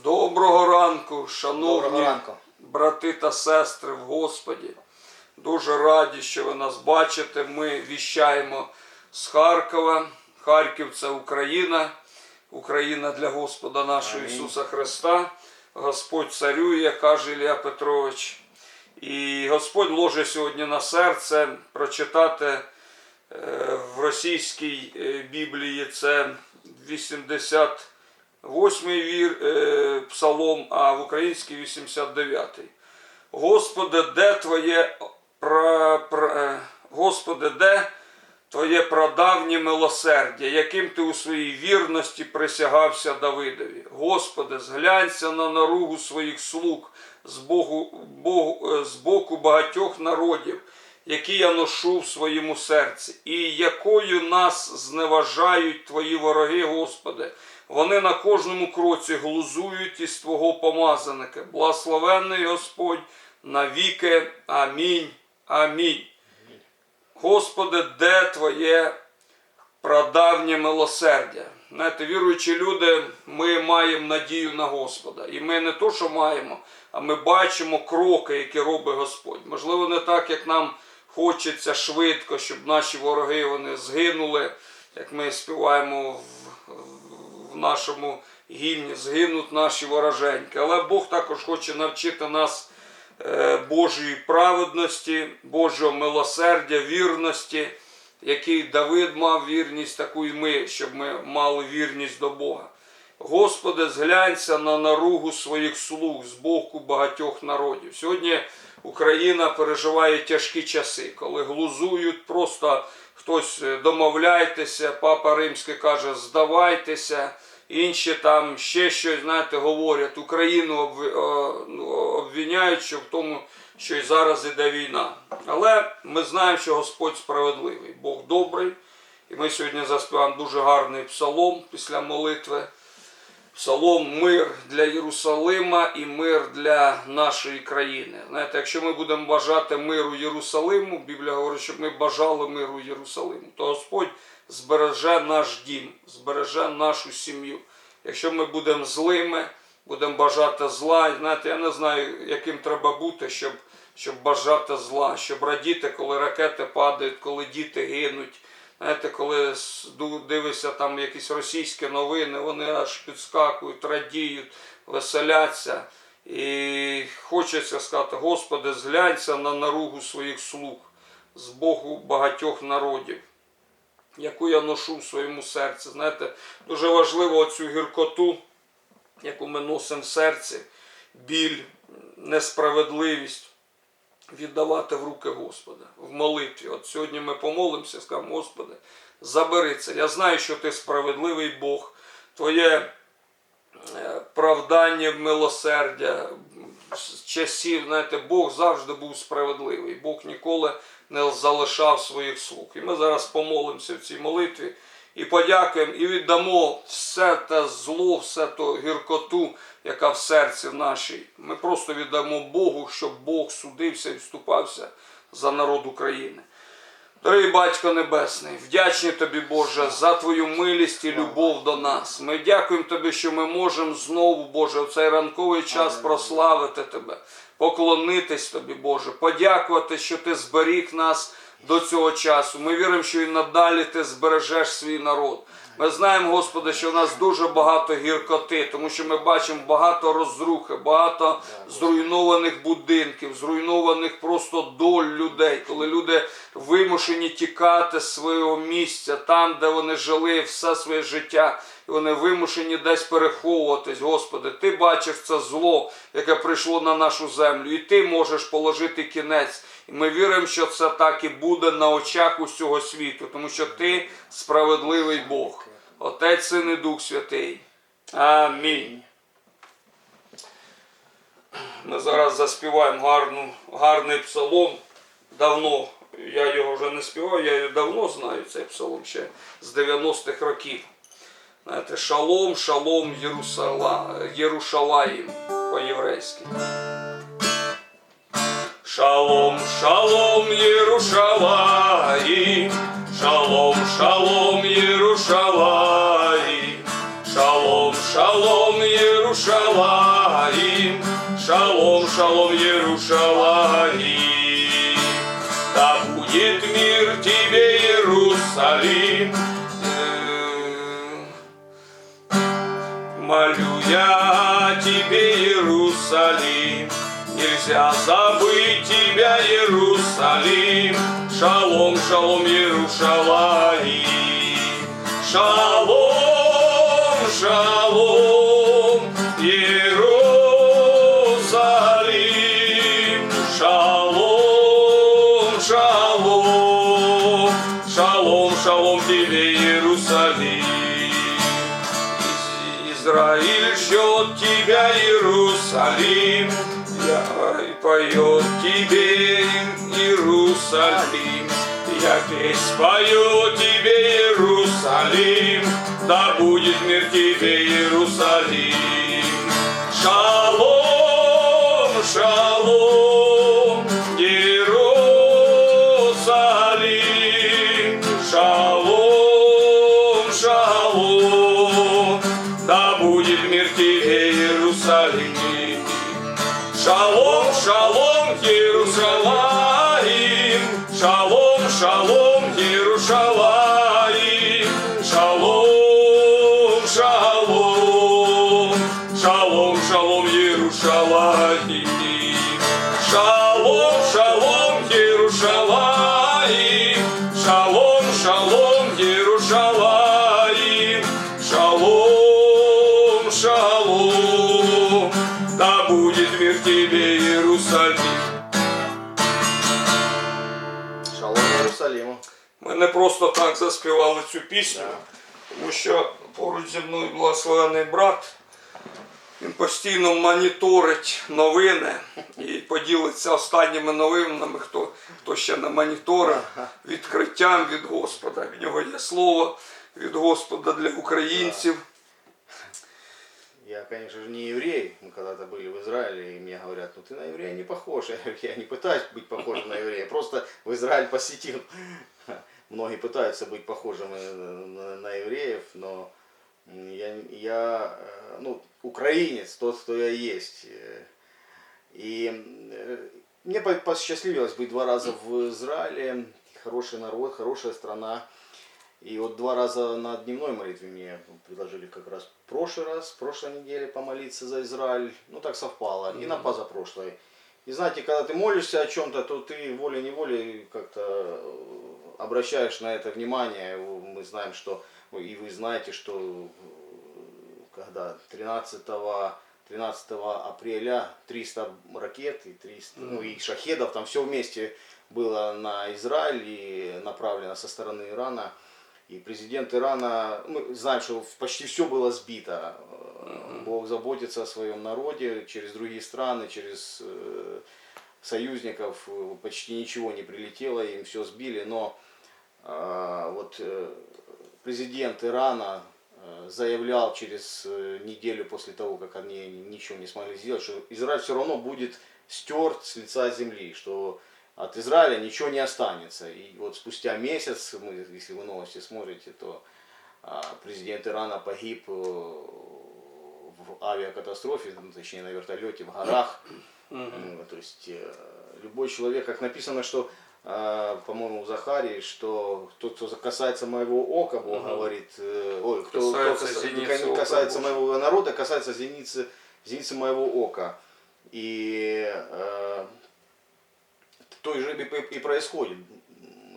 Доброго ранку, Доброго шановні ранку. брати та сестри в Господі. Дуже раді, що ви нас бачите. Ми віщаємо з Харкова. Харків це Україна, Україна для Господа нашого Амінь. Ісуса Христа. Господь царює, каже Ілля Петрович. І Господь ложе сьогодні на серце прочитати е, в російській е, Біблії це 88-й вір, е, псалом, а в українській 89-й. Господи, де твоє пра, пра, е, Господи, де твоє прадавнє милосердя, яким ти у своїй вірності присягався Давидові. Господи, зглянься на наругу своїх слуг з, Богу, Богу, е, з боку багатьох народів, які я ношу в своєму серці, і якою нас зневажають твої вороги, Господи. Вони на кожному кроці глузують із Твого помазаника. Благословенний Господь навіки. Амінь. Амінь. Господи, де Твоє прадавнє милосердя? Знаєте, віруючі люди, ми маємо надію на Господа. І ми не то, що маємо, а ми бачимо кроки, які робить Господь. Можливо, не так, як нам хочеться швидко, щоб наші вороги вони згинули, як ми співаємо в, в нашому гімні, згинуть наші вороженьки. Але Бог також хоче навчити нас е, Божої праведності, Божого милосердя, вірності, який Давид мав вірність, таку і ми, щоб ми мали вірність до Бога. Господи, зглянься на наругу своїх слуг з боку багатьох народів. Сьогодні Україна переживає тяжкі часи, коли глузують, просто хтось е, домовляйтеся, папа Римський каже, здавайтеся, інші там ще щось, знаєте, говорять, Україну ну, обвиняють, в тому, що і зараз іде війна. Але ми знаємо, що Господь справедливий, Бог добрий. І ми сьогодні заспіваємо дуже гарний псалом після молитви. Псалом мир для Єрусалима і мир для нашої країни. Знаєте, якщо ми будемо бажати миру Єрусалиму, Біблія говорить, щоб ми бажали миру Єрусалиму, то Господь збереже наш дім, збереже нашу сім'ю. Якщо ми будемо злими, будемо бажати зла, знаєте, я не знаю, яким треба бути, щоб, щоб бажати зла, щоб радіти, коли ракети падають, коли діти гинуть. Знаєте, коли дивишся там якісь російські новини, вони аж підскакують, радіють, веселяться. І хочеться сказати, Господи, зглянься на наругу своїх слуг з Богу багатьох народів, яку я ношу в своєму серці. Знаєте, дуже важливо цю гіркоту, яку ми носимо в серці, біль, несправедливість віддавати в руки Господа в молитві. От сьогодні ми помолимося, скажемо, Господи, забери це. Я знаю, що ти справедливий Бог, Твоє е, правдання, милосердя з часів, знаєте, Бог завжди був справедливий. Бог ніколи не залишав своїх слуг. І ми зараз помолимося в цій молитві і подякуємо, і віддамо все те зло, все ту гіркоту, яка в серці в нашій. Ми просто віддамо Богу, щоб Бог судився і вступався за народ України. Дорогий Батько Небесний, вдячні тобі, Боже, за твою милість і любов до нас. Ми дякуємо тобі, що ми можемо знову, Боже, в цей ранковий час прославити тебе, поклонитись тобі, Боже, подякувати, що ти зберіг нас до цього часу. Ми віримо, що і надалі ти збережеш свій народ. Ми знаємо, Господи, що в нас дуже багато гіркоти, тому що ми бачимо багато розрухи, багато зруйнованих будинків, зруйнованих просто доль людей, коли люди вимушені тікати з свого місця, там, де вони жили все своє життя, вони вимушені десь переховуватись. Господи, ти бачиш це зло, яке прийшло на нашу землю, і ти можеш положити кінець. І ми віримо, що це так і буде на очах усього світу, тому що ти справедливий Бог, Отець, Син і Дух Святий. Амінь. Ми зараз заспіваємо гарну, гарний псалом. Давно я його вже не співав, я його давно знаю, цей псалом ще з 90-х років. Знаєте, шалом, шалом, Єрусала, Єрушалаїм по-єврейськи. Шалом, шалом, Єрушалаїм, шалом, шалом, Єрушалаїм, шалом, шалом, Єрушалаїм. Иерушалаим, шалом, шалом, Иерушалаим. Да будет мир тебе, Иерусалим. Молю я тебе, Иерусалим, Нельзя забыть тебя, Иерусалим. Шалом, шалом, Иерушалаим. Шалом, шалом, тебя, Иерусалим, я поет тебе, Иерусалим. Я весь пою тебе, Иерусалим, да будет мир тебе, Иерусалим. Шалом, шалом, Иерусалим. Шалом, шалом, Иерусалим. Шалом, шалом, Иерусалим. Шалом, шалом. Шалом, шалом, Иерусалим. Шалом, шалом, Иерусалим. Шалом, шалом, Иерусалим. Шалом, шалом. Да будет мир тебе, Иерусалим. Шалом Иерусалиму. Ми не просто так заспівали цю пісню, тому що поруч зі мною благословений брат. Він постійно моніторить новини і поділиться останніми новинами, хто, хто ще не моніторив, відкриттям від Господа. В нього є слово від Господа для українців. Я, конечно же, не еврей. Мы когда-то были в Израиле, и мне говорят, ну ты на еврея не похож. Я говорю, я не пытаюсь быть похожим на еврея, просто в Израиль посетил. Многие пытаются быть похожими на, на евреев, но я, я э, ну, украинец, тот, кто я есть. Э, И э, мне по- посчастливилось быть два раза в Израиле. Хороший народ, хорошая страна. И вот два раза на дневной молитве мне предложили как раз в прошлый раз, в прошлой неделе помолиться за Израиль. Ну так совпало. И на позапрошлой. И знаете, когда ты молишься о чем-то, то ты волей-неволей как-то э, обращаешь на это внимание. Мы знаем, что, и вы знаете, что э, когда 13 13 апреля 300 ракет и 300, ну и шахедов, там все вместе было на Израиль и направлено со стороны Ирана. И президент Ирана, мы знаем, что почти все было сбито. Э, Бог заботится о своем народе через другие страны, через э, союзников э, почти ничего не прилетело, им все сбили, но а, вот э, президент Ирана заявлял через неделю после того, как они ничего не смогли сделать, что Израиль все равно будет стерт с лица земли, что от Израиля ничего не останется. И вот спустя месяц, мы, если вы новости смотрите, то а, президент Ирана погиб э, в авиакатастрофе, ну, точнее на вертолете в горах. Ну, То есть э, любой человек, как написано, что, э, по-моему, в Захарии, что тот, кто касается моего ока, Бог говорит, э, ой, кто, кто Касается каса- зеницы ока касается моего народа, касается зеницы, зеницы моего ока. И э, то же и происходит.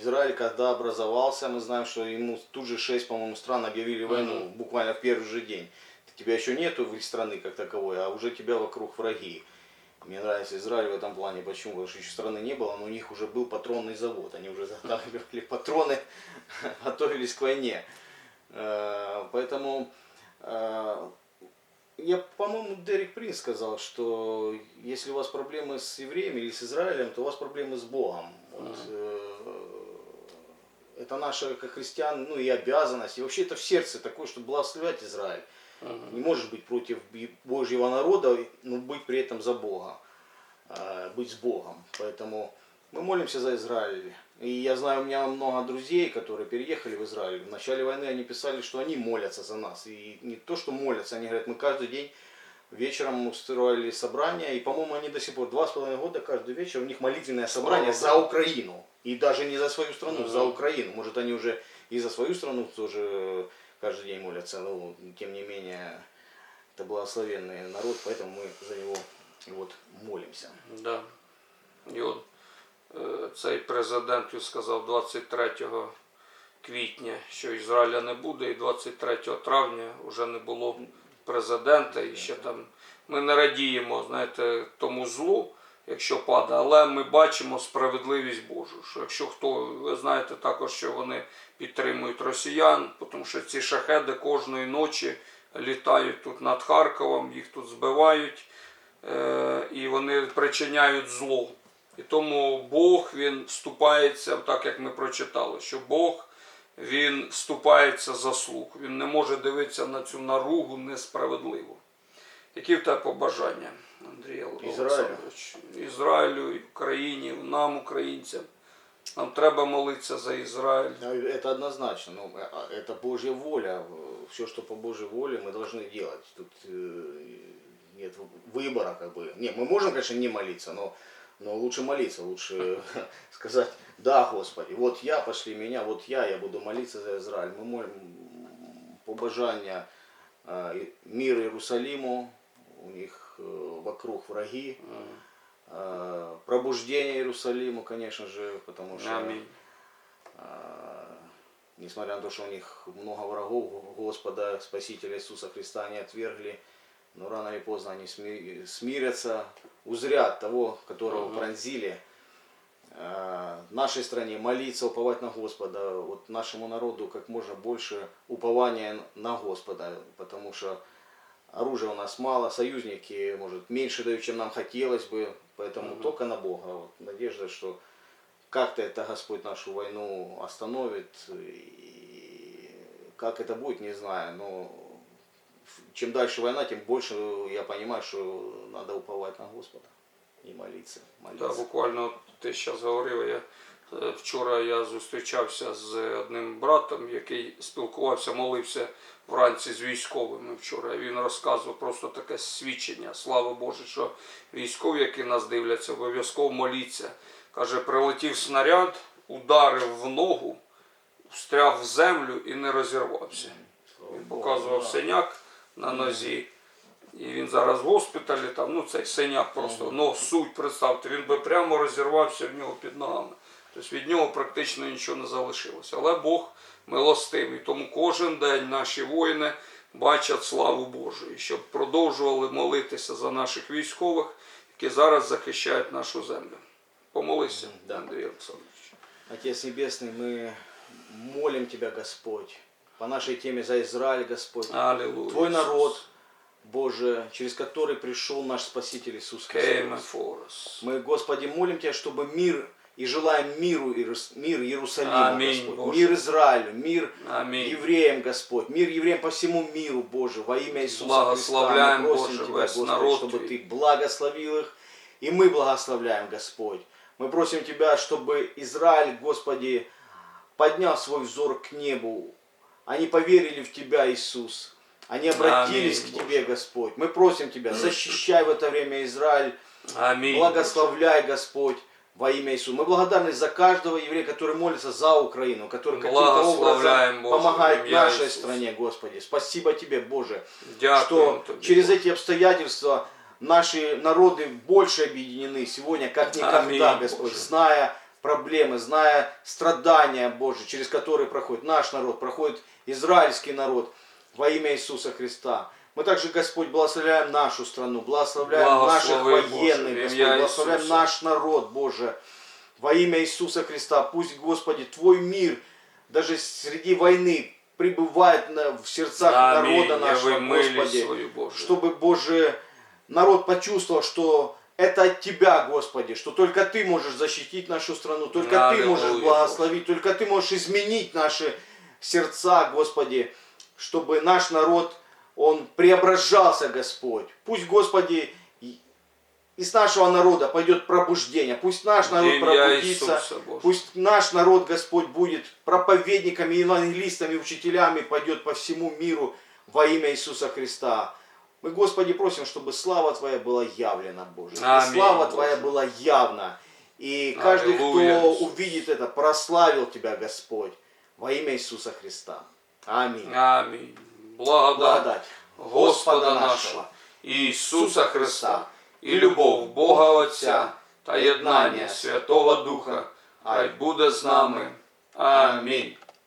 Израиль, когда образовался, мы знаем, что ему тут же шесть, по-моему, стран объявили войну буквально в первый же день. Тебя еще нету в страны как таковой, а уже тебя вокруг враги. Мне нравится Израиль в этом плане. Почему? Потому что еще страны не было, но у них уже был патронный завод. Они уже заготавливали патроны, готовились к войне. Э, Поэтому э, я, по-моему, Дерек Принц сказал, что если у вас проблемы с евреями или с Израилем, то у вас проблемы с Богом. Вот, э, это наша, как христиан, ну и обязанность. И вообще это в сердце такое, чтобы благословлять Израиль. Не можешь быть против Божьего народа, но быть при этом за Бога. э, Быть с Богом. Поэтому мы молимся за Израиль. И я знаю, у меня много друзей, которые переехали в Израиль. В начале войны они писали, что они молятся за нас. И не то, что молятся, они говорят, мы каждый день вечером устроили собрание, и, по-моему, они до сих пор два с половиной года каждый вечер у них молитвенное собрание за. Украину. И даже не за свою страну, Мгм. за Украину. Может, они уже и за свою страну тоже каждый день молятся, но тем не менее это благословенный народ, поэтому мы за него вот молимся. Да. І от е, цей президент сказав 23 квітня, що Ізраїля не буде, і 23 травня вже не було президента. І ще там ми не радіємо, знаєте, тому злу, якщо падає, але ми бачимо справедливість Божу. Що якщо хто, ви знаєте також, що вони підтримують росіян, тому що ці шахеди кожної ночі літають тут над Харковом, їх тут збивають е, і вони причиняють зло. І тому Бог він вступається, так як ми прочитали, що Бог він вступається за слуг. Він не може дивитися на цю наругу несправедливу. Які в тебе побажання, Андрій Олександрович? Ізраїлю, і Україні, нам, українцям. Нам треба молитися за Ізраїль. А, Это однозначно, ну, а, это Божья воля. Все, что по Божьей воле, мы должны делать. Тут э, нет выбора, как бы. Не, мы можем, конечно, не молиться, но, но лучше молиться, лучше сказать, да, Господи, вот я, пошли меня, вот я, я буду молиться за Израиль. Мы молим побожання а, и- мир Иерусалиму, у них э, вокруг враги, а, пробуждение Иерусалиму, конечно же, потому что Амінь. а, несмотря на то, что у них много врагов, Господа, Спасителя Иисуса Христа они отвергли, но рано или поздно они сми- смирятся, узрят того, которого Мгм. пронзили. А, нашей стране молиться, уповать на Господа, вот нашему народу как можно больше упования на Господа, потому что оружия у нас мало, союзники, может, меньше дают, чем нам хотелось бы, поэтому Мгм. только на Бога. Вот, надежда, что как-то это Господь нашу войну остановит, и как это будет, не знаю, но чем дальше война, тем больше я понимаю, что надо уповать на Господа и молиться. Да, буквально ти зараз говорив. Я, е, вчора я зустрічався з одним братом, який спілкувався, молився вранці з військовими вчора. Він розказував просто таке свідчення. Слава Боже, що військові, які нас дивляться, обов'язково моліться. Каже, прилетів снаряд, ударив в ногу, встряв в землю і не розірвався. Він показував синяк на нозі. І він зараз в госпіталі, там, ну цей синяк просто, ну суть, представте, він би прямо розірвався в нього під ногами. Тобто від нього практично нічого не залишилося. Але Бог милостивий. Тому кожен день наші воїни бачать славу Божу. І щоб продовжували молитися за наших військових, які зараз захищають нашу землю. Помолися. Андрій Олександрович. Отец Небесный, мы молим Тебя, Господь, по нашей теме за Израиль, Господь. Аллилуйя. Твой народ, Боже, через который пришел наш Спаситель Иисус Христос. Мы, Господи, молим Тебя, чтобы мир и желаем миру, мир Иерусалиму, Аминь, Господь, Боже. мир Израилю, мир Амінь. евреям, Господь, мир евреям по всему миру, Боже, во имя Иисуса Христа. Благословляем, Мы просим Боже, Тебя, весь Господь, народ чтобы. Ты благословил их, и мы благословляем, Господь. Мы просим Тебя, чтобы Израиль, Господи, поднял свой взор к небу. Они поверили в Тебя, Иисус. Они обратились Аминь, к Тебе, Господь. Мы просим Тебя, защищай в это время Израиль, Амінь. Благословляй, Господь, во имя Иисуса. Мы благодарны за каждого еврея, который молится за Украину, который каким-то образом Боже, помогает нашей Иисуса. стране, Господи. Спасибо Тебе, Боже, Дякую что тобі. через эти обстоятельства наши народы больше объединены сегодня, как никогда, Аминь, Господь, Боже. зная проблемы, зная страдания, Боже, через которые проходит наш народ, проходит израильский народ во имя Иисуса Христа. Мы также, Господь, благословляем нашу страну, благословляем наших Благослови, военных, Господь, благословляем Иисуса. наш народ, Боже, во имя Иисуса Христа. Пусть, Господи, Твой мир даже среди войны пребывает на- в сердцах Амінь. народа нашего, Господи свою Боже. чтобы, Боже, народ почувствовал, что это от Тебя, Господи, что только Ты можешь защитить нашу страну, только Ты можешь благословить, только Ты можешь изменить наши сердца, Господи, чтобы наш народ, он преображался, Господь. Пусть, Господи, из нашего народа пойдет пробуждение, пусть наш народ Ім'я пробудится, Боже. Пусть наш народ, Господь, будет проповедниками, евангелистами, учителями, пойдет по всему миру во имя Иисуса Христа. Мы, Господи, просим, чтобы слава Твоя была явлена, Боже. И Аминь, слава Боже. Твоя была явна. И каждый, Аллилуйя, кто Иисус. увидит это, прославил Тебя, Господь, во имя Иисуса Христа. Аминь. Амінь. Благодать Благодать Господа нашого, Ісуса Христа, і любов Бога Отця та єднання Святого Духа, хай буде з нами. Амінь.